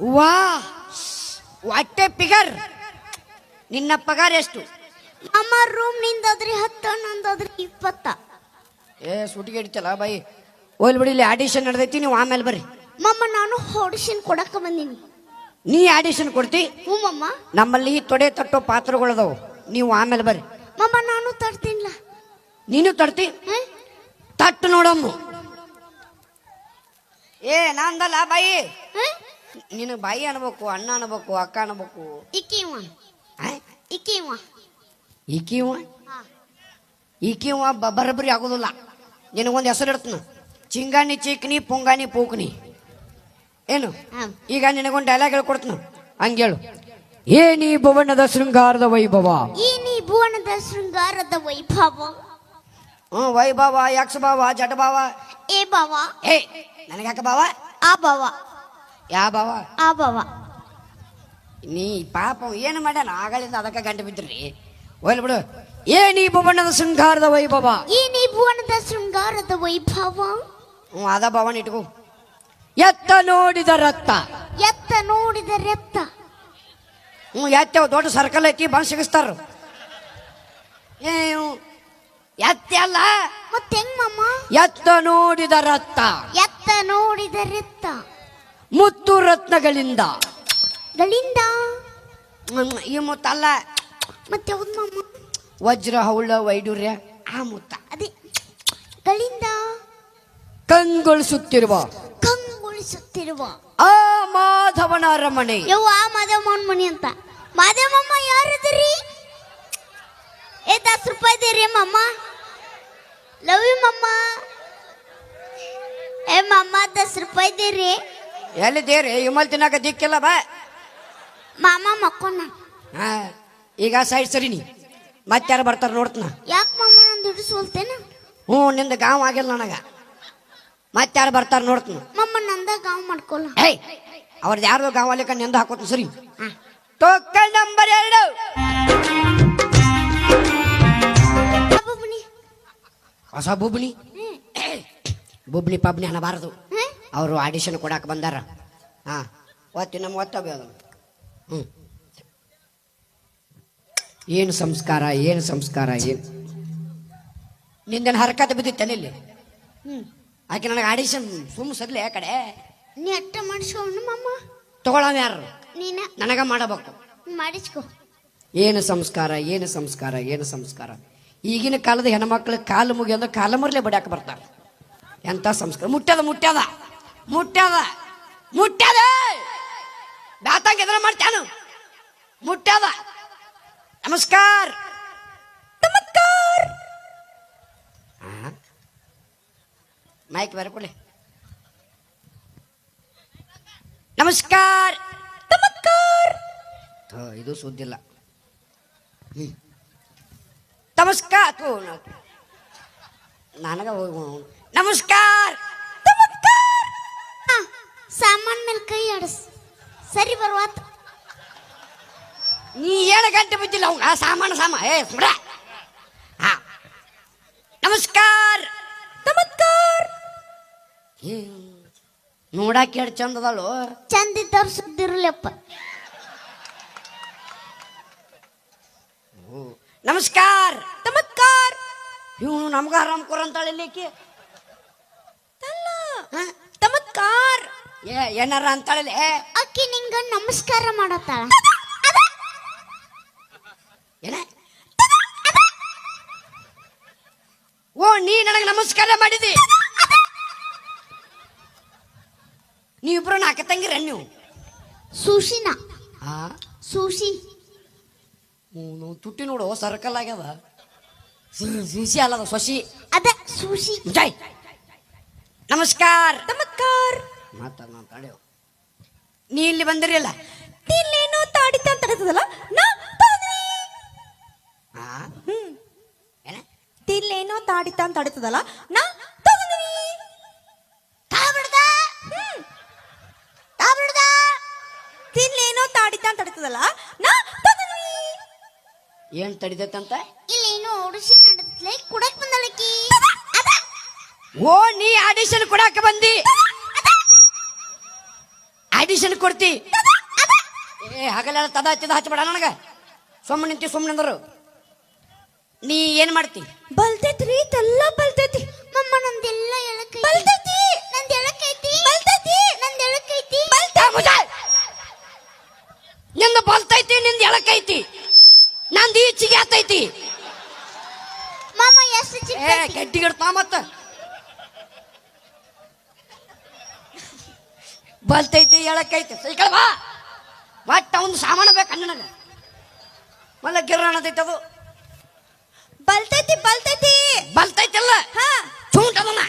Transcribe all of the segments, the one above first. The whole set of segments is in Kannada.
ವಾ. ಹೊಟ್ಟೆ ಪಿಗರ್. ನಿನ್ನ ಪಗಾರ ಎಷ್ಟು? ನಮ್ಮ ರೂಮ್ ನಿಂದಾದ್ರಿ ಹತ್ತು ನಂದಾದ್ರಿ ಇಪ್ಪತ್ತ. ಏ ಸುಟಿಗೆ ಹಿಡಿತಲ್ಲ ಬಾಯಿ. ಹೋಲ್ ಬಿಡಿ ಇಲ್ಲಿ ಆಡಿಷನ್ ನಡೆದೈತಿ ನೀವು ಆಮೇಲೆ ಬರ್ರಿ. ಮಮ್ಮ ನಾನು ಆಡಿಷನ್ ಕೊಡಕ ಬಂದೀನಿ. ನೀ ಆಡಿಷನ್ ಕೊಡ್ತಿ? ಹ್ಞೂ ಮಮ್ಮ. ನಮ್ಮಲ್ಲಿ ತೊಡೆ ತಟ್ಟೋ ಪಾತ್ರಗಳದಾವು ನೀವು ಆಮೇಲೆ ಬರ್ರಿ. ಮಮ್ಮ ನಾನು ತರ್ತೀನಿಲ್ಲ ನೀನು ತಡ್ತಿ ಹ್ಮ್? ತಟ್ಟು ನೋಡಮ್ಮ. ಏ ನಾಂದಲ್ಲ ಬಾಯಿ. ಹ್ಮ್? ನೀನು ಬಾಯಿ ಅನ್ಬೇಕು ಅಣ್ಣ ಅನ್ಬೇಕು ಅಕ್ಕ ಅನ್ಬೇಕು. ಇಕ್ಕಿವ ಇಕ್ಕಿವ ಈಕಿವ ಹಾ. ಈಕಿವ ಬರಬರಿ ಆಗೋದಿಲ್ಲ. ನಿನಗೊಂದು ಹೆಸರು ಇಡ್ತನು ಚಿಂಗಾಣಿ ಚೀಕ್ನಿ ಪುಂಗಾಣಿ ಪೂಕ್ನಿ. ಏನು? ಹಾ. ಈಗ ನಿನಗೊಂದು ಡೈಲಾಗ್ ಹೇಳ್ಕೊಡ್ತೀನಿ. ಹಂಗೇಳು. ನೀ ಭುವನದ ಶೃಂಗಾರದ ವೈಭವ. ಈ ನೀ ಭುವನದ ಶೃಂಗಾರದ ವೈಭವ. ಹ್ಞೂ ವೈಭವ ಯಕ್ಷ ಭಾವ ಜಟ ಭಾವ? ಏ ಭಾವ. ಏ ನನಗ್ಯಾಕ ಭಾವ? ಆ ಭಾವ. ಯಾ ಭಾವ ಆ ಭಾವ ನೀ ಪಾಪ ಏನು ಮಾಡ್ಯಾನ? ಆಗಳಿಂದ ಅದಕ್ಕೆ ಗಂಟೆ ಬಿದ್ರಿ. ಹೋಯ್ಲ್ ಬಿಡು. ಏ ನೀ ಭುವನದ ಶೃಂಗಾರದ ವೈಭವ? ಈ ನೀ ಭುವನದ ಶೃಂಗಾರದ ವೈಭವ? ಹ್ಞೂ ಅದ ಭವನ ಇಟ್ಕೋ. ಎತ್ತ ನೋಡಿದ ರತ್ತ ಎತ್ತ ನೋಡಿದ ರತ್ತ ಹ್ಞೂ ಎತ್ತವ ದೊಡ್ಡ ಸರ್ಕಲ್ ಐತಿ ಬಂದು ಸಿಗಿಸ್ತಾರ ಏ ಇವ್ ಎತ್ತೆ ಅಲ್ಲ? ಮತ್ತೆ ಹೆಂಗ್ ಎತ್ತ ನೋಡಿದ ರತ್ತ ಎತ್ತ ನೋಡಿದ ರಕ್ತ. ಮುತ್ತು ರತ್ನಗಳಿಂದ. ಗಳಿಂದ? ಈ ಮುತ್ತಲ್ಲ ಮತ್ತೆ ಯಾವ್ದು ವಜ್ರ ಹೌಳ ವೈಡೂರ್ಯ ಆ ಮುತ್ತ. ಅದೇ. ಗಳಿಂದ? ಕಂಗೊಳಿಸುತ್ತಿರುವ. ಕಂಗೊಳಿಸುತ್ತಿರುವ. ಆ ಮಾಧವನ ಅರಮನೆ. ಯವ್ವ ಮಾದೇವಮ್ಮನ ಮನೆ ಅಂತ. ಮಾದೇವಮ್ಮ ಯಾರದಿರಿ ಏ ದಸ್ ರೂಪಾಯಿ ಇದೀರಿ ಮಮ್ಮ ಲವ್ ಯು ಮಮ್ಮ. ಏ ಮಮ್ಮ ದಸ್ ರೂಪಾಯಿ ಇದೀರಿ ಎಲ್ಲಿದ್ದೀರಿ ಇಮಲ್ ತಿನ್ನಾಕ ದಿಕ್ಕಿಲ್ಲ ಬಾ. ಮಾಮ ಮಕ್ಕೊಂಡ. ಹಾ ಈಗ ಸೈಡ್ ಸರಿ ನೀ. ಮತ್ತಾರು ಬರ್ತಾರ ನೋಡ್ತನ. ಯಾಕೆ ಮಾಮ ನಾನು ದುಡ್ಡು ಸೋಲ್ತೇನ? ಹ್ಞೂ ನಿಂದ ಗಾಂವ್ ಆಗಿಲ್ಲ ನನಗ. ಮತ್ತಾರು ಬರ್ತಾರ ನೋಡ್ತನ. ಮಮ್ಮ ನಂದ ಗಾವ್ ಮಾಡ್ಕೊಲ್ಲ. ಹೇ ಅವ್ರದ್ದು ಯಾರ್ದು ಗಾಂವ್ ಅಲ್ಲಿಕ ನಿಂದ ಹಾಕೋತ ಸರಿ. ಟೋಕನ್ ನಂಬರ್ ಎರಡು. ಹೊಸ ಬುಬ್ಲಿ ಬುಬ್ನಿ? ಪಬ್ನಿ ಅನ್ನಬಾರದು ಅವರು ಆಡಿಷನ್ ಕೊಡಕ್ಕೆ ಬಂದಾರ. ಹಾಂ ಒತ್ತಿ ನಮ್ಮ ಒತ್ತಬೇ ಹ್ಞೂ ಏನು ಸಂಸ್ಕಾರ ಏನು ಸಂಸ್ಕಾರ ಏನು? ನಿಂದೇನು ಹರಕತ್ ಬಿದ್ದಿತ್ತೇನೆ ಇಲ್ಲಿ ಹ್ಞೂ ಆಕೆ ನನಗೆ ಆಡಿಷನ್ ಸುಮ್ಮ ಸದ್ಲೆ ಆ ಕಡೆ. ನೀ ಅಟ್ಟ ಮಾಡಿಸ್ಕೊಂಡು ಮಮ್ಮ ತಗೊಳವ ಯಾರು? ನೀನ. ನನಗ ಮಾಡಬೇಕು. ಮಾಡಿಸ್ಕೊ. ಏನು ಸಂಸ್ಕಾರ ಏನು ಸಂಸ್ಕಾರ ಏನು ಸಂಸ್ಕಾರ? ಈಗಿನ ಕಾಲದ ಹೆಣ್ಮಕ್ಳು ಕಾಲು ಮುಗಿಯೋದು ಕಾಲ ಮುರ್ಲೆ ಬಡಿಯಾಕ ಬರ್ತಾರೆ. ಎಂಥ ಸಂಸ್ಕಾರ? ಮುಟ್ಟದ ಮುಟ್ಟ್ಯದ ಮುಟ್ಟ್ಯದ ಮುಟ್ಟ್ಯದ ಬ್ಯಾತಂಗ ಎದ್ರ ಮಾಡ್ತಾನು ಮುಟ್ಟ್ಯದ ನಮಸ್ಕಾರ. ನಮಸ್ಕಾರ? ಮೈಕ್ ಬೇರೆ ಕೊಡ್ಲಿ. ನಮಸ್ಕಾರ. ನಮಸ್ಕಾರ. ಇದು ಸುದ್ದಿಲ್ಲ. ನಮಸ್ಕಾರ. ನನಗೆ ಹೋಗು. ನಮಸ್ಕಾರ. ಸಾಮಾನ್ ಮೇಲೆ ಕೈ ಆಡಸ್. ಸರಿ ಬರುವಾತ ನೀ ಏಳು ಗಂಟೆ ಬಿದ್ದಿಲ್ಲ ಅವ್ನ. ಆ ಸಾಮಾನು ಸಾಮ. ಏ ಸುಡ ಹಾ. ನಮಸ್ಕಾರ. ನಮಸ್ಕಾರ. ನೋಡಕ್ಕೆ ಎರಡು ಚಂದ ಅದಳು ಚಂದ ಇದ್ದವ್ರು ಸುದ್ದಿರ್ಲಪ್ಪ ನಮಸ್ಕಾರ. ನಮಸ್ಕಾರ. ಇವನು ನಮ್ಗ ಆರಾಮ್ ಕೊರ ಅಂತಾಳೆ ಇಲ್ಲಿಕಿ ನಮಸ್ಕಾರ ಏ ಏನಾರ ಅಂತಾಳೆ ಅಕ್ಕಿ ನಿಂಗ ನಮಸ್ಕಾರ ಮಾಡತ್ತಾಳ. ಏನ? ಓ ನೀ ನನಗೆ ನಮಸ್ಕಾರ ಮಾಡಿದಿ? ನೀವಿಬ್ರು ನಾಕ ತಂಗಿರ ನೀವು ಸುಶಿನ. ಆ? ಸುಶಿ. ಹ್ಞೂ ತುಟ್ಟಿ ನೋಡು ಸರ್ಕಲ್ ಆಗ್ಯದ. ಸೀಸಿ ಸುಸಿ ಅಲ್ಲದ ಸೊಸಿ ಅದೇ ಸುಶಿ. ಜೈ. ನಮಸ್ಕಾರ. ನಮಸ್ಕಾರ. ಮಾತಾಡ ಮಾತಾಡ್ಯವ ನೀ ಇಲ್ಲಿ ಬಂದಿರಲ್ಲ ತಿಲ್ಲೇನೋ ತಾಡಿತ ಅಂತ ಹೇಳ್ತದಲ್ಲ ನಾ ಹಾ ಏನ? ತಿಲ್ಲೇನೋ ತಾಡಿತ ಅಂತ ನಾ ತಗೊಂಡಿನಿ ತಾಬಿಡ್ದ ತಾಬಿಡ್ದ ತಿಲ್ಲೇನೋ ತಾಡಿತ ಅಂತ ನಾ ತಗೊಂಡಿನಿ ಏನ್ ತಡಿದತ್ತಂತ ಇಲ್ಲೇನೋ ಆಡಿಷನ್ ನಡೆದ್ಲೆ ಕುಡಕ್ ಬಂದಳಕಿ ಓ ನೀ ಆಡಿಷನ್ ಕೊಡಾಕ ಬಂದಿ? ಪೊಸಿಷನ್ ಕೊಡ್ತಿ. ಏ ಹಗಲೆಲ್ಲ ತದ ಹಚ್ಚಿದ ಹಚ್ಚಬೇಡ ನನಗೆ. ಸುಮ್ಮನೆ ನಿಂತಿ ಸುಮ್ಮನೆ ಅಂದರು. ನೀ ಏನ್ ಮಾಡ್ತಿ? ಬಲ್ತೈತ್ರಿ ತೆಲ್ಲ ಬಲ್ತೈತಿ. ಮಮ್ಮ ನಂದೆಲ್ಲ ಎಳಕೈತಿ. ಬಲ್ತೈತಿ. ನಂದ್ ಎಳಕೈತಿ. ಬಲ್ತೈತಿ. ನಂದ್ ಎಳಕೈತಿ. ಬಲ್ತಾ ಮುಜಾಯ್! ನಿಂದ ಬಲ್ತೈತಿ ನಿಂದ ಎಳಕೈತಿ. ನಂದು ಈಚಿಗೆ ಆತೈತಿ. ಮಾಮ ಎಷ್ಟು ಚಿಕ್ಕ ಗಡ್ಡಿಗಿಡ್ತಾ ಮತ್ತ. ಬಲ್ತೈತಿ ಎಳಕೈತಿ ಸೈಕಲ್ ಬಾ. ಒಟ್ಟ ಒಂದು ಸಾಮಾನು ಬೇಕು ನನಗ. ಮಲ್ಲ ಅನ್ನತೈತಿ ಅದು ಬಲ್ತೈತಿ ಬಲ್ತೈತಿ ಬಲ್ತೈತಿಲ್ಲ ಹಾ. ಚೂಂಟ್ ಅದನ್ನ.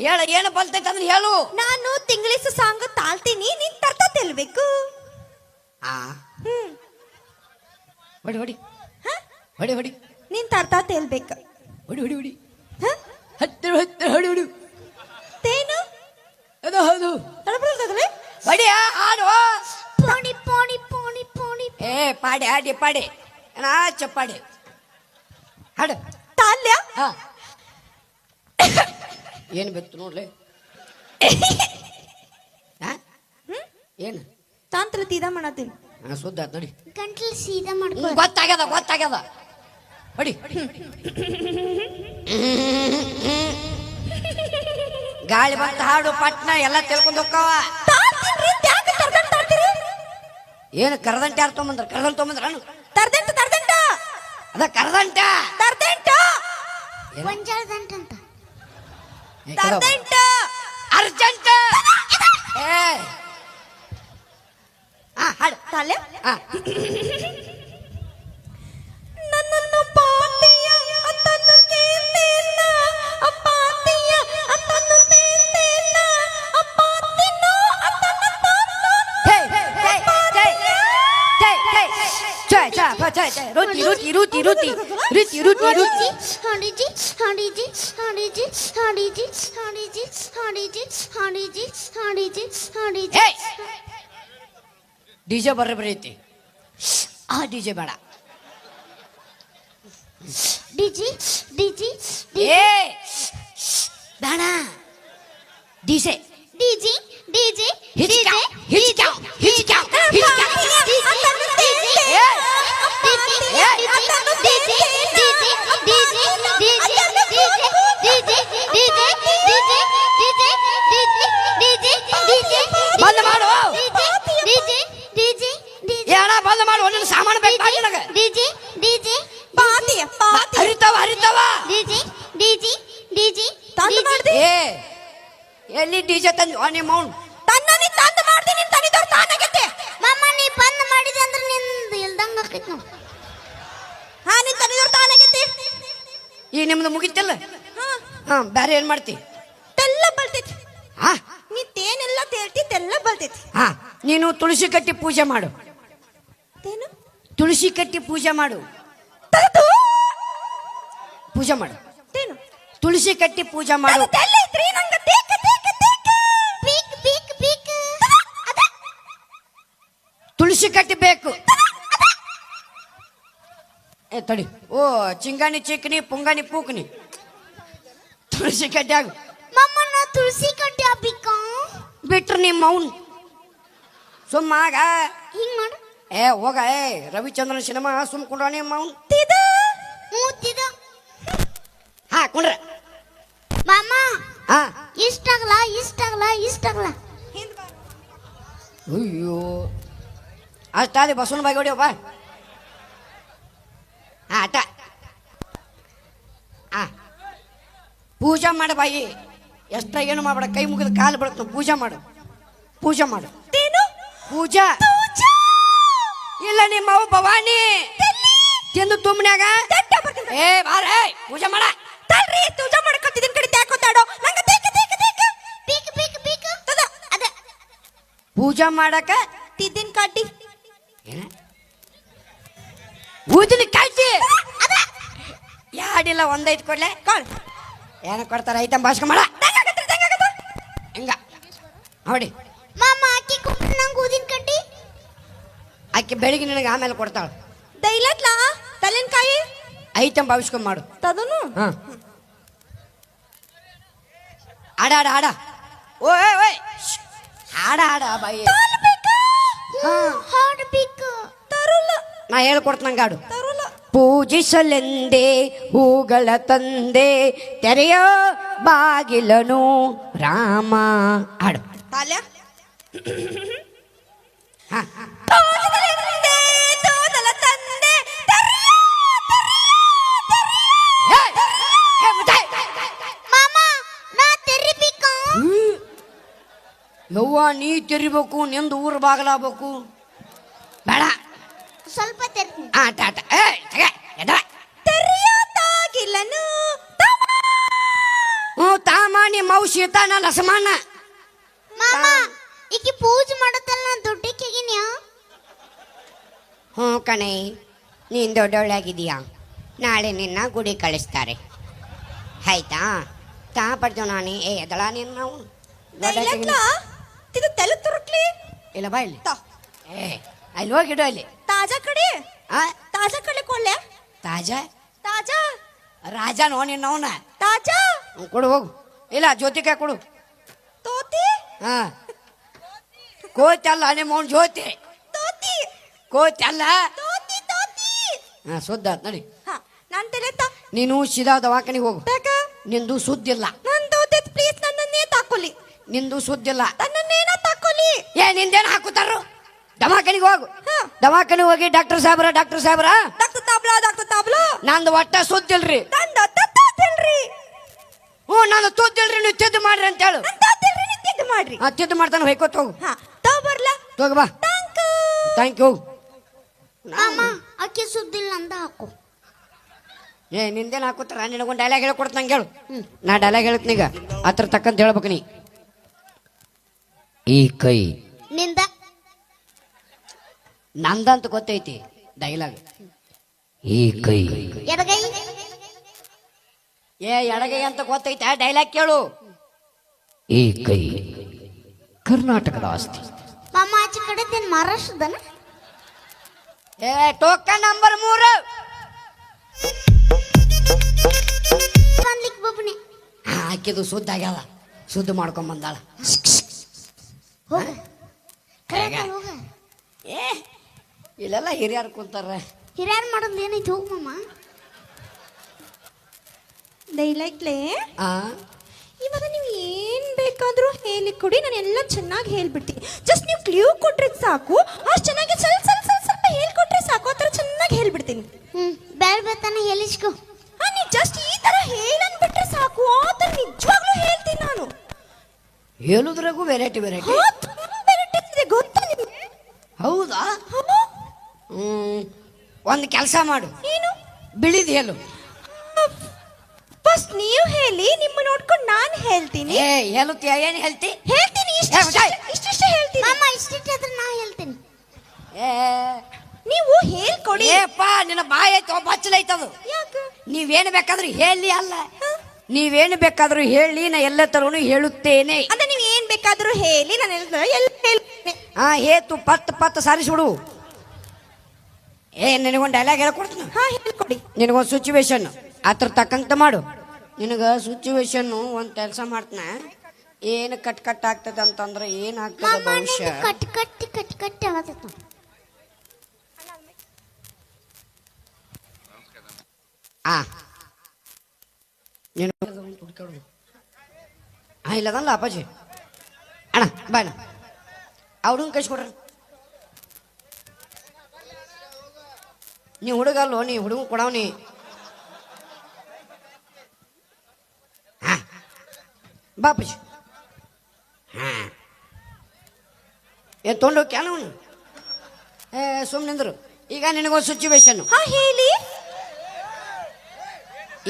ಹೇಳ ಏನು ಬಲ್ತೈತಿ ಅದನ್ನ ಹೇಳು. ನಾನು ತಿಂಗಳಿಸ ಸಾಂಗ್ ತಾಳ್ತೀನಿ ನೀನ್ ತರ್ತ ಹ್ಮ್. ಹೊಡಿ ಹೊಡಿ. ಹಾ? ಹೊಡಿ ಹೊಡಿ. ನೀನ್ ತರ್ತ ತೇಲ್ಬೇಕು ಹೊಡಿ ಹೊಡಿ ಹೊಡಿ. ಹಾ? ಹತ್ತಿರ ಹತ್ತಿರ ಹೊಡಿ ಹೊಡಿ. ತೇನು? ಅದು ಹೌದು ತಡಬಲ್ದಾಗಲೇ ಹೊಡಿ ಹಾಡು ಪೋಣಿ ಪೋಣಿ ಪೋಣಿ ಪೋಣಿ ಏ ಪಾಡೆ ಹಾಡಿ ಪಾಡೆ ನಾಚ ಪಾಡೆ ಹಾಡು ತಾಲ್ಯ ಹಾ ಏನು ಬಿತ್ತು ನೋಡ್ಲಿ ಏನು ತಾಂತ್ರ ತೀದ ಮಾಡತ್ತೀನಿ ಹಾ ಸುದ್ದ ಆತ್ ನೋಡಿ ಗಂಟ್ಲು ಸೀದಾ ಮಾಡ್ಕೊ ಗೊತ್ತಾಗ್ಯದ ಗೊತ್ತಾಗ್ಯದ ಹೊಡಿ ಗಾಳಿ ಬಂತ ಹಾಡು ಪಟ್ನ ಎಲ್ಲ ತಿಳ್ಕೊಂಡು ಹೋಗ್ತಾವ ತರ್ದಂಟ ಏನು ಕರದಂಟೆ ಯಾರು ತೊಗೊಂಬಂದ್ರ? ಕರದಂಟ ತೊಗೊಂಬಂದ್ರ ತರ್ದಂಟ ತರ್ದಂಟ. ಅದ ಕರದಂಟ. ತರ್ದಂಟ. ಗೊಂಜಾಳದಂಟಂತ. ತರ್ದಂಟ. ಅರ್ಜೆಂಟ್. ಏ. ಹಾ ಹಾಡು. ತಾಲ್ಯ ಹಾ fa- cioè, cioè, ruti, ruti, ruti, ruti, ruti, ruti, ruti. ಹಾಡಿಜಿ ಹಾಡಿಜಿ ಹಾಡಿಜಿ ಹಾಡಿಜಿ ಹಾಡಿಜಿ ಹಾಡಿಜಿ ಹಾಡಿಜಿ ಹಾಡಿಜಿ ಹಾಡಿಜಿ Hey! DJ ಬರ್ರಿ ಬರೀತಿ ಆ ಡಿಜೆ ಬೇಡ ಡಿಜಿ ಡಿಜಿ ಏ ಬೇಡ ಡಿಜೆ ಡಿಜಿ ಡಿಜಿ ಹಿಚ್ಕ್ಯಾವ್, ಎಲ್ಲಿ ಡಿಜೆ ತಂದು ನಿಮ್ಮ ಅವ್ನು ತನ್ನ ನೀ ತಂದು ಮಾಡ್ತೀನಿ ನಿನ್ ತನಿದವ್ರು ತಾನಾಗೈತೆ. ಮಮ್ಮ ನೀ ಬಂದ್ ಮಾಡಿದೆ ಅಂದ್ರೆ ನಿಂದು ಇಲ್ದಂಗ ಆಕೈತಿ ಹಾ ನಿನ್ ತನಿದವ್ರು ತಾನಾಗೈತಿ. ಈ ನಿಮ್ದು ಮುಗಿತಿಲ್ಲ? ಹಾ. ಬ್ಯಾರೆ ಬೇರೆ ಏನ್ ಮಾಡ್ತಿ? ತೆಲ್ಲ ಬಲ್ತೈತಿ ಹಾ? ನೀ ತೇನೆಲ್ಲ ತೇಳ್ತಿ ತೆಲ್ಲ ಬಲ್ತೈತಿ ಹಾ ನೀನು ತುಳಸಿ ಕಟ್ಟಿ ಪೂಜೆ ಮಾಡು. ಏನು ತುಳಸಿ ಕಟ್ಟಿ ಪೂಜೆ ಮಾಡು. ಪೂಜೆ ಮಾಡು. ಏನು ತುಳಸಿ ಕಟ್ಟಿ ಪೂಜೆ ಮಾಡು. ತೆಲ್ಲ ಐತ್ರಿ ನಂಗ ತುಳಸಿ ಕಟ್ಟಬೇಕು. ಏ ತಡಿ. ಓ ಚಿಂಗಾಣಿ ಚಿಕ್ಕನಿ ಪುಂಗಾಣಿ ಪೂಕನಿ. ತುಳಸಿ ಕಟ್ಟಿ ಆಗು ಮಮ್ಮ ನಾ ತುಳಸಿ ಕಟ್ಟಿ ಆಗ್ಬೇಕಾ ಬಿಟ್ರು ನಿಮ್ಮ ಅವ್ನು ಸುಮ್ಮಾಗ ಹಿಂಗ್ ಮಾಡು. ಏ ಹೋಗ. ಏ ರವಿಚಂದ್ರನ್ ಸಿನಿಮಾ ಸುಮ್ ಕುಂಡ್ರ ನಿಮ್ಮ ಅವ್ನು ತಿದ. ಮೂತಿದ ಹಾ ಕುಂಡ್ರ. ಮಾಮ. ಹಾ. ಇಷ್ಟ ಆಗಲ್ಲ ಇಷ್ಟ ಆಗಲ್ಲ ಇಷ್ಟ ಆಗಲ್ಲ ಅಯ್ಯೋ. ಅಷ್ಟಾದಿ ಬಸವನ ಬಾಯಿ ಹೊಡಿಯೋ ಬಾ ಹಾ ಆಟ ಹಾ ಪೂಜೆ ಮಾಡು ಬಾಯಿ ಎಷ್ಟ ಏನು ಮಾಡ್ಬೇಡ ಕೈ ಮುಗಿದ ಕಾಲು ಬೆಳಕು ಪೂಜೆ ಮಾಡು ಪೂಜೆ ಮಾಡು ಪೂಜಾ ಪೂಜಾ ಇಲ್ಲ ನಿಮ್ಮ ಅವ ಭವಾನಿ ತಿಂದು ತುಮ್ಮನ್ಯಾಗ ಏ ಬಾರ ಪೂಜೆ ಮಾಡ ತಲ್ರಿ ಪೂಜೆ ಮಾಡ್ಕೊತಿದ್ದೀನಿ ಕಡೆ ತ್ಯಾಕೋತಾಡೋ ನಂಗ ಪೀಕ್ ಪೀಕ್ ತದ ಅದ ಪೂಜೆ ಮಾಡಕ ತಿದ್ದಿನ ಕಡ್ಡಿ ಊದಿನ ಕಾಯ್ತಿ? ಯಾಡಿಲ್ಲ ಒಂದೈದು ಕೊಡ್ಲೆ. ಕೊಡ್ ಏನ ಕೊಡ್ತಾರ? ಐತಮ್ ಭಾಷಣ ಮಾಡ. ಹಿಂಗ? ನೋಡಿ. ಮಾಮ ಅಕ್ಕಿ ಕೊಟ್ಟು ನಂಗೆ ಊದಿನ ಕಡ್ಡಿ. ಆಕೆ ಬೆಳಿಗ್ಗೆ ನಿನಗೆ ಆಮೇಲೆ ಕೊಡ್ತಾಳ. ದೈಲತ್ಲಾ? ತಲೆನ್ಕಾಯಿ? ಐಟಮ್ ಭಾವಿಸ್ಕೊಂಡ್ ಮಾಡು. ತದನು? ಹಾ. ಆಡ ಆಡ ಆಡ. ಓ ಓಯ್ ಹಾಡ ಹಾಡ ಬಾಯಿ. ನಾ ಹೇಳ್ಕೊಡ್ತಂಗ ಹಾಡು ತರುಲ್ಲ ಪೂಜಿಸಲೆಂದೇ ಹೂಗಳ ತಂದೆ ತೆರೆಯ ಬಾಗಿಲನು ರಾಮ ಹಾಡು ಯವ್ವ ನೀ ತೆರಿಬೇಕು ನಿಂದು ಊರ್ ಬಾಗಲಾಗಬೇಕು. ಬೇಡ. ಸ್ವಲ್ಪ ತೆರ್ತೀನಿ. ಆ ಟಾಟ ಏ ತಗೆ, ಎದ್ರ. ಹ್ಞೂ ತಾಮ ನಿಮ್ಮ ಅವು ಲಸಮಾನ ಮಾಮ ಈಕಿ ಪೂಜೆ ಮಾಡತ್ತಲ್ಲ ನಾ ದುಡ್ಡಿಕ್ಕಿಗಿನ್ಯಾ ಹ್ಞೂ ಕಣೆ ನೀನು ದೊಡ್ಡವಳಾಗಿದೀಯಾ ನಾಳೆ ನಿನ್ನ ಗುಡಿ ಕಳಿಸ್ತಾರೆ. ಆಯ್ತಾ? ತಾ ಪಡ್ತೀವಿ ನಾನೇ ಏ ಎದಳ ನೀನು ನಾವು ದೈಲಕ್ಲ ಇದು ತಲೆ ತುರುಕ್ಲಿ? ಇಲ್ಲ ಬಾ ಇಲ್ಲಿ. ತಾ. ಏ ಅಲ್ಲಿ ಹೋಗಿಡು ಅಲ್ಲಿ. ತಾಜಾ ಕಡಿ? ಆ? ತಾಜಾ ಕಡೆ ಕೊಳ್ಳೆ ತಾಜಾ? ತಾಜಾ? ರಾಜ ನೋ ನಿನ್ನ ಅವನ. ತಾಜಾ? ಕೊಡು ಹೋಗು. ಇಲ್ಲ ಜ್ಯೋತಿಕಾಯಿ ಕೊಡು. ತೋತಿ? ಹಾ. ಕೋತಿ ಅಲ್ಲ ನಿಮ್ಮ ಅವ್ನ ಜ್ಯೋತಿ. ತೋತಿ? ಕೋತಿ ಅಲ್ಲ ತೋತಿ ತೋತಿ? ಹಾ ಸುದ್ದ ಆತ್ ನಡಿ. ಹಾ ನಾನ್ ತಲೆ ತಾ. ನೀನು ಸೀದಾ ದವಾಖಾನಿಗೆ ಹೋಗು. ಯಾಕ ನಿಂದು ಸುದ್ದಿಲ್ಲ. ನನ್ ತೋತಿ ಪ್ಲೀಸ್ ನನ್ನನ್ನೇ ತಾಕೊಲಿ. ನಿಂದು ಸುದ್ದಿಲ್ಲ. ನಿಂದೇನು ಹಾಕುತ್ತಾರು ದವಾಖಾನಿಗೆ ಹೋಗು. ದವಾಖಾನಿಗೆ ಹೋಗಿ ಡಾಕ್ಟರ್ ಸಾಹೇಬ್ರ ಡಾಕ್ಟರ್ ಸಾಹೇಬ್ರ? ಡಾಕ್ಟರ್ ತಾಬ್ಲಾ ಡಾಕ್ಟರ್ ತಾಬ್ಲಾ. ನಂದು ಒಟ್ಟ ಸುದ್ದಿಲ್ರಿ ನಂದು ತತ್ತಿಲ್ರಿ ಹ್ಞೂ ನಾನು ಸುದ್ದಿಲ್ರಿ ನೀವು ತಿದ್ದು ಮಾಡ್ರಿ ಅಂತ ಹೇಳು. ನಿಂತಿದ್ದು ಮಾಡ್ರಿ. ಆ ತಿದ್ದು ಮಾಡ್ತಾನೆ ಹೊಯ್ಕೋತ ಹೋಗು ಹಾ ತೋ ಬರ್ಲಾ. ಹೋಗಿ ಬಾ. ಥ್ಯಾಂಕ್ ಥ್ಯಾಂಕ್ ಯು ಅಮ್ಮ ಅಕ್ಕಿ ಸುದ್ದಿಲ್ಲ ಅಂತ ಹಾಕು. ಏ ನಿಂದೇನು ಹಾಕುತ್ತಾರ? ನಿನಗೊಂದು ಡೈಲಾಗ್ ಹೇಳ್ಕೊಡ್ತಂಗೆ ಹೇಳು. ನಾ ಡೈಲಾಗ್ ಹೇಳ್ತೀನೀಗ ಅದ್ರ ತಕ್ಕಂತ ಹೇಳ್ಬೇಕು ನೀ. ಈ ಕೈ ನಿಂದ? ನಂದಂತ ಗೊತ್ತೈತಿ ಡೈಲಾಗ್ ಈ ಕೈ. ಎಡಗೈ? ಏ ಎಡಗೈ ಅಂತ ಗೊತ್ತೈತೆ ಡೈಲಾಗ್ ಕೇಳು. ಈ ಕೈ. ಕರ್ನಾಟಕದ ಆಸ್ತಿ. ಮಾಮ ಆಚೆ ಕಡೆ ತಿನ್ ಮಹಾರಾಷ್ಟ್ರದನ? ಏ ಟೋಕನ್ ನಂಬರ್ ಮೂರು. ಬಂದ್ಲಿಕ್ ಬಬ್ಬನಿ. ಹಾಕಿದು ಸುದ್ದ ಆಗ್ಯಾವ ಶುದ್ಧ ಮಾಡ್ಕೊಂಡ್ ಬಂದಾಳ. ಹೋಗ. ಹೋಗ ಏ ಇಲ್ಲೆಲ್ಲ ಹಿರಿಯರು ಕುಂತಾರ ಹಿರಿಯರ್ ಮಾಡೋದು ಏನೈತಿ ಹೋಗ್ ಮಾಮ. ಡೈಲಾಗ್ಲೇ? ಆ? ಇವಾಗ ನೀವು ಏನ್ ಬೇಕಾದ್ರೂ ಹೇಳಿ ಕೊಡಿ ನಾನು ಎಲ್ಲ ಚೆನ್ನಾಗಿ ಹೇಳ್ಬಿಡ್ತೀನಿ. ಜಸ್ಟ್ ನೀವು ಕ್ಲೂ ಕೊಟ್ರೆ ಸಾಕು ಅಷ್ಟು ಚೆನ್ನಾಗಿ ಸ್ವಲ್ಪ ಸ್ವಲ್ಪ ಸ್ವಲ್ಪ ಸ್ವಲ್ಪ ಹೇಳ್ಕೊಟ್ರೆ ಸಾಕು ಆ ಥರ ಚೆನ್ನಾಗಿ ಹೇಳ್ಬಿಡ್ತೀನಿ. ಹ್ಮ್ ಬೇರೆ ಬೇತಾನೆ ಹೇಳಿಸ್ಕೊ ಹಾಂ ನೀವು ಜಸ್ಟ್ ಈ ಥರ ಹೇಳನ್ಬಿಟ್ರೆ ಸಾಕು ಆ ಥರ ನಿಜವಾಗ್ಲೂ ಹೇಳ್ತೀನಿ ನಾನು. ಹೇಳುದ್ರಾಗೂ ವೆರೈಟಿ ವೆರೈಟಿ ಹೌದಾ? ಹ್ಮ್ ಒಂದು ಕೆಲಸ ಮಾಡು. ಏನು? ಬಿಳಿದ್ ಹೇಳು. ಫಸ್ಟ್ ನೀವು ಹೇಳಿ ನಿಮ್ಮ ನೋಡ್ಕೊಂಡು ನಾನು ಹೇಳ್ತೀನಿ. ಏ ಹೇಳುತ್ತೀಯ? ಏನು ಹೇಳ್ತಿ? ಹೇಳ್ತೀನಿ ಇಷ್ಟು ಇಷ್ಟು ಹೇಳ್ತೀನಿ. ಮಾಮ ಇಷ್ಟಿಟ್ಟಾದ್ರೆ ನಾ ಹೇಳ್ತೀನಿ. ಏ. ನೀವು ಹೇಳ್ಕೊಡಿ. ಏಪ್ಪ ನಿನ್ನ ಬಾಯಿ ಐತೆ ಯಾಕೆ? ನೀವೇನು ಬೇಕಾದ್ರೂ ಹೇಳಿ ಅಲ್ಲ. ನೀವೇನು ಬೇಕಾದ್ರೂ ಹೇಳಿ ನಾ ಎಲ್ಲ ತರನು ಹೇಳುತ್ತೇನೆ. ಅಂದ್ರೆ ನೀವು ಏನ್ ಬೇಕಾದ್ರೂ ಹೇಳಿ ನಾನು ಎಲ್ಲ ಎಲ್ಲ ಆ ಹೇತು ಪತ್ ಪತ್ ಸಾರಿಸ್ಬಿಡು. ಏ ನಿನಗೊಂದು ಡೈಲಾಗ್ ಹೇಳ್ಕೊಡ್ತೀನಿ ಹಾ ಹೇಳ್ಕೊಡಿ ನಿನಗೊಂದು ಸಿಚುವೇಶನ್ ಅದ್ರ ತಕ್ಕಂತ ಮಾಡು. ನಿನಗೆ ಸಿಚುವೇಶನ್ನು ಒಂದು ಕೆಲಸ ಮಾಡ್ತಾನ? ಏನು ಕಟ್ ಕಟ್ ಆಗ್ತದೆ ಅಂತಂದ್ರೆ ಏನಾಗ್ತದೆ ಭವಿಷ್ಯ? ಕಟ್ ಕಟ್ಟಿ ಕಟ್ ಕಟ್ಟಿ ಆಗತ್ತೈತು ಆ. ನೀನು ಇಲ್ಲದಲ್ಲ ಅಪ್ಪಾಜಿ. ಅಣ್ಣ ಬಾ ಅಣ್ಣ ಕಳಿಸ್ಕೊಡ್ರಿ. ನೀ ಹುಡುಗಲ್ಲೋ ನೀ ಹುಡುಗ ಕೊಡವನಿ ಹಾ. ಬಾ ಅಪ್ಪಾಜಿ ಹಾ. ಏ ತೊಗೊಂಡೋಗ್ಯ ಅವನು? ಏ ಸುಮ್ಮನಿಂದ್ರು ಈಗ ನಿನಗೊಂದು ಸಿಚುವೇಶನ್ ಹಾ ಹೇಳಿ.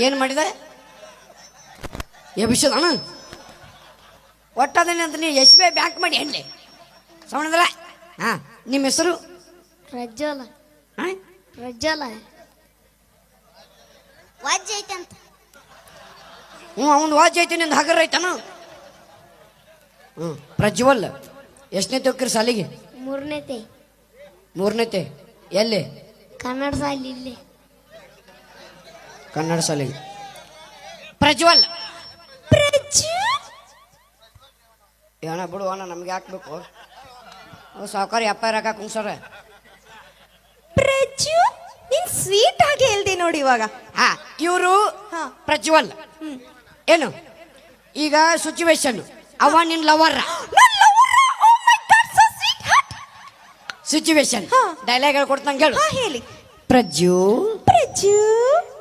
ಏನು ಮಾಡಿದೆ? ಎಬ್ಬಿಸೋದಣ ಒಟ್ಟದನೆ ಅಂತ ನೀ ಎಸ್ ಬಿ ಐ ಬ್ಯಾಂಕ್ ಮಾಡಿ ಹೇಳಿ ಸವಣದ್ರ ಹಾಂ ನಿಮ್ಮ ಹೆಸರು? ಪ್ರಜ್ವಲ. ಹಾಂ? ಪ್ರಜ್ವಲ. ವಜ್ಜ ಐತಂತ. ಹ್ಞೂ ಅವನು ವಾಜ್ ಐತೆ ನಿಂದು ಹಗರ ಐತನ? ಹ್ಞೂ ಪ್ರಜ್ವಲ್. ಎಷ್ಟನೇ ತೋಕ್ರಿ ಸಾಲಿಗೆ ಮೂರನೇತೆ ಮೂರನೇತೆ ಎಲ್ಲಿ? ಕನ್ನಡ ಸಾಲಿ ಇಲ್ಲಿ. ಕನ್ನಡ ಸಾಲಿಗೆ ಪ್ರಜ್ವಲ್. ಪ್ರಜ್ವಲ್. ಏನ ಬಿಡು ಅಣ್ಣ ನಮ್ಗೆ ಹಾಕ್ಬೇಕು ಸಾವುಕಾರ ವ್ಯಾಪಾರ ಹಾಕ ಕುಂಗ್ಸರ ಪ್ರಜ್ವಲ್ ನೀನ್ ಸ್ವೀಟ್ ಆಗಿ ಹೇಳ್ದೆ ನೋಡಿ ಇವಾಗ. ಹಾ ಇವರು ಹಾ. ಪ್ರಜ್ವಲ್. ಏನು? ಈಗ ಸಿಚುವೇಶನ್ ಅವ ನಿನ್ ಲವರ್. ಸಿಚುವೇಶನ್. ಡೈಲಾಗ್ ಹೇಳ್ಕೊಡ್ತಂಗೆ ಹೇಳು ಹೇಳಿ. ಪ್ರಜ್ಜು. ಪ್ರಜ್ಜು.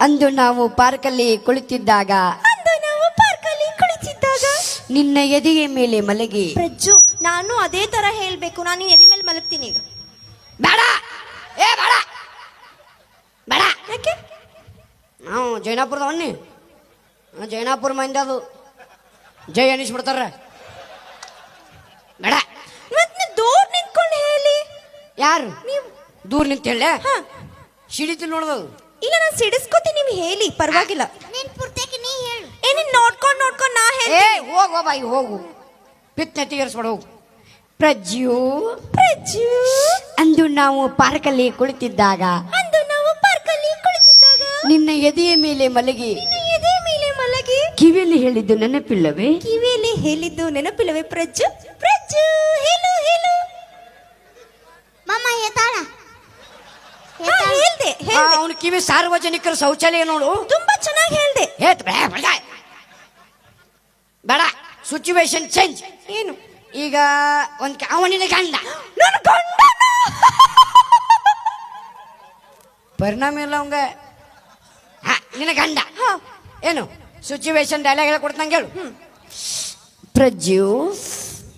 ಅಂದು ನಾವು ಪಾರ್ಕಲ್ಲಿ ಕುಳಿತಿದ್ದಾಗ ಅಂದು ನಾವು ಪಾರ್ಕಲ್ಲಿ ಕುಳಿತಿದ್ದಾಗ. ನಿನ್ನ ಎದೆಯ ಮೇಲೆ ಮಲಗಿ. ಪ್ರಜ್ಜು ನಾನು ಅದೇ ತರ ಹೇಳ್ಬೇಕು. ನಾನು ಎದೆ ಮೇಲೆ ಮಲಗ್ತೀನಿ ಈಗ. ಬೇಡ! ಏ ಬೇಡ! ಬೇಡ! ಯಾಕೆ? ನಾವು ಜೈನಾಪುರದವನ್ನಿ ಜೈನಾಪುರ ಮಂದಿ ಅದು. ಜೈ ಅನಿಸ್ಬಿಡ್ತಾರ ಬೇಡ! ಮತ್ ನೀವ್ ದೂರ ನಿಂತ್ಕೊಂಡು ಹೇಳಿ. ಯಾರು? ನೀವು ದೂರ ನಿಂತ ಹೇಳ? ಹಾ. ಸಿಡಿತಿ ನೋಡ್ದು ಇಲ್ಲ ನಾನು ಸಿಡಿಸ್ಕೋತೀನಿ ನೀವು ಹೇಳಿ. ಪರವಾಗಿಲ್ಲ. ನೀನ್ ಪೂರ್ತಿಯಾಗಿ ನೀ ಹೇಳು. ಏ ನೋಡ್ಕೊಂಡು ನೋಡ್ಕೊಂಡು ನಾ ಹೇಳಿ ಏ ಹೋಗು ಬಾಯಿ ಹೋಗು. ಪಿತ್ ನೆತ್ತಿಗೇರಿಸ್ಬೇಡ ಹೋಗು. ಪ್ರಜ್ಜು ಪ್ರಜ್ಜು ಅಂದು ನಾವು ಪಾರ್ಕಲ್ಲಿ ಕುಳಿತಿದ್ದಾಗ ಅಂದು ನಾವು ಪಾರ್ಕಲ್ಲಿ ಕುಳಿತಿದ್ದಾಗ ನಿನ್ನ ಎದೆಯ ಮೇಲೆ ಮಲಗಿ. ನಿನ್ನ ಎದೆ ಮೇಲೆ ಮಲಗಿ. ಕಿವಿಯಲ್ಲಿ ಹೇಳಿದ್ದು ನೆನಪಿಲ್ಲವೇ? ಕಿವಿಯಲ್ಲಿ ಹೇಳಿದ್ದು ನೆನಪಿಲ್ಲವೇ ಪ್ರಜ್ಜು ಪ್ರಜ್ಜು ಹೇಳು ಹೇಳು. ಮಮ್ಮ ಎತ್ತಾಳ ಹಾ, ಹೇಳ್ದೆ ಹೇಳ್ದೆ. ಅವನ ಕಿವಿ ಸಾರ್ವಜನಿಕರ ಶೌಚಾಲಯ ನೋಡು. ತುಂಬಾ ಚೆನ್ನಾಗಿ ಹೇಳ್ದೆ. ಬೇಡ ಸಿಚುವೇಶನ್ ಚೇಂಜ್ ಏನು? ಈಗ ಒಂದ್ ಅವನಿನ ಗಂಡ. ನನ್ನ ಗಂಡನ? ಪರಿಣಾಮ ಇಲ್ಲ ಅವಂಗ. ಹಾ ನಿನ್ನ ಗಂಡ. ಏನು? ಸಿಚುವೇಶನ್ ಡೈಲಾಗ್ ಹೇಳ್ಕೊಡ್ತಂಗೆ ಹೇಳು. ಪ್ರಜ್ಯು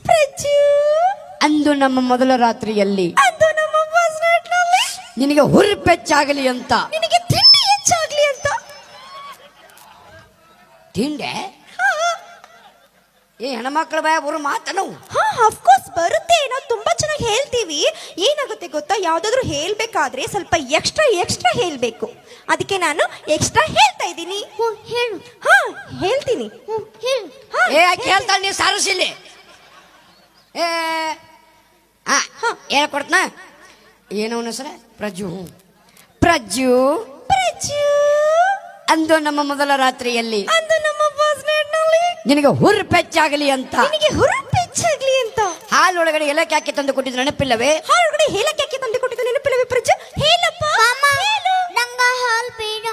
ಪ್ರಜ್ಜು. ಅಂದು ನಮ್ಮ ಮೊದಲ ರಾತ್ರಿಯಲ್ಲಿ. ಅಂದು ನಮ್ಮ ನಲ್ಲಿ ನಿನಗೆ ಹುರುಪೆಚ್ಚಾಗಲಿ ಅಂತ. ನಿನಗೆ ತಿಂಡಿ ಹೆಚ್ಚಾಗ್ಲಿ ಅಂತ. ತಿಂಡೆ? ಏ ಹೆಣ್ಮಕ್ಳ ಬಾಯ ಬರೋ ಮಾತನು ಹಾ ಅಫ್ಕೋರ್ಸ್ ಬರುತ್ತೆ. ನಾವು ತುಂಬಾ ಚೆನ್ನಾಗಿ ಹೇಳ್ತೀವಿ. ಏನಾಗುತ್ತೆ ಗೊತ್ತಾ? ಯಾವ್ದಾದ್ರು ಹೇಳ್ಬೇಕಾದ್ರೆ ಸ್ವಲ್ಪ ಎಕ್ಸ್ಟ್ರಾ ಎಕ್ಸ್ಟ್ರಾ ಹೇಳ್ಬೇಕು. ಅದಕ್ಕೆ ನಾನು ಎಕ್ಸ್ಟ್ರಾ ಹೇಳ್ತಾ ಇದ್ದೀನಿ. ಹ್ಞೂ ಹೇಳು. ಹಾ ಹೇಳ್ತೀನಿ. ಹ್ಞೂ ಹೇಳು. ಹಾ, ಏ ಆಕೆ ಹೇಳ್ತಾಳೆ ನೀ ಸಾರಸಿಲ್ಲಿ ಏ ಹಾ. ಹೇಳ್ಕೊಡ್ತನ? ಏನವನ ಹೆಸರ ಪ್ರಜು. ಪ್ರಜು. ಪ್ರಜು. ಪ್ರಜ್ಜು ಅಂದು ನಮ್ಮ ಮೊದಲ ರಾತ್ರಿಯಲ್ಲಿ. ಅಂದು ನಿನಗೆ ಹುರುಪೆಚ್ಚಾಗಲಿ ಅಂತ. ನಿನಗೆ ಹುರುಪು ಹೆಚ್ಚಾಗ್ಲಿ ಅಂತ. ಹಾಲೊಳಗಡೆ ಒಳಗಡೆ ಹಾಕಿ ತಂದು ಕೊಟ್ಟಿದ್ದು ನೆನಪಿಲ್ಲವೇ? ಹಾಳೊಳಗಡೆ ಹೇಳಕ್ಕೆ ಹಾಕಿ ತಂದು ಕೊಟ್ಟಿದ್ದು ನೆನಪಿಲ್ಲವೇ ಪ್ರಜ? ಹೇಳಪ್ಪ. ಹೇಳು. ನಂಗ ಹಾಲ್ ಬೇಡ.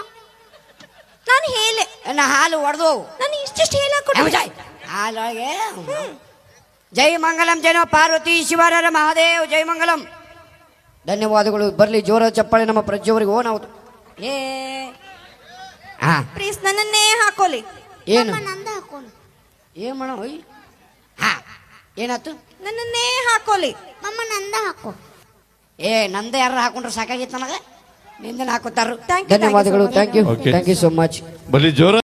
ನಾನು ಹೇಳೆ. ನಾ ಹಾಲು ಒಡೆದು ನಾನು ಇಷ್ಟಿಷ್ಟು ಹೇಳಕ್ಕೆ ಹಾಲೊಳಗೆ? ಜೈ ಮಂಗಲಂ ಜನ ಪಾರ್ವತಿ ಶಿವರರ ಮಹಾದೇವ್ ಜೈ ಮಂಗಲಂ. ಧನ್ಯವಾದಗಳು. ಬರಲಿ ಜೋರ ಚಪ್ಪಾಳೆ ನಮ್ಮ ಪ್ರಜ್ಜವರಿಗೆ ನಾವು ಏ. ಹಾ ಪ್ಲೀಸ್ ನನ್ನನ್ನೇ ಹಾಕೋಲಿ. ಏನು? ಮಮ್ಮ ನಂದ ಹಾಕೋಣ ಏನ್ ಹೋಯ್. ಹಾ ಏನಾಯ್ತು? ನನ್ನನ್ನೇ ಹಾಕೋಲಿ. ಮಮ್ಮ ನಂದ ಹಾಕೋ. ಏ ನಂದ ಯಾರು ಹಾಕೊಂಡ್ರೆ ಸಾಕಾಗಿತ್ತು ನನಗೆ? ನಿಂದನ ಹಾಕೋತಾರು ಧನ್ಯವಾದಗಳು thank you. Thank you so much ಬಲಿ ಜೋರ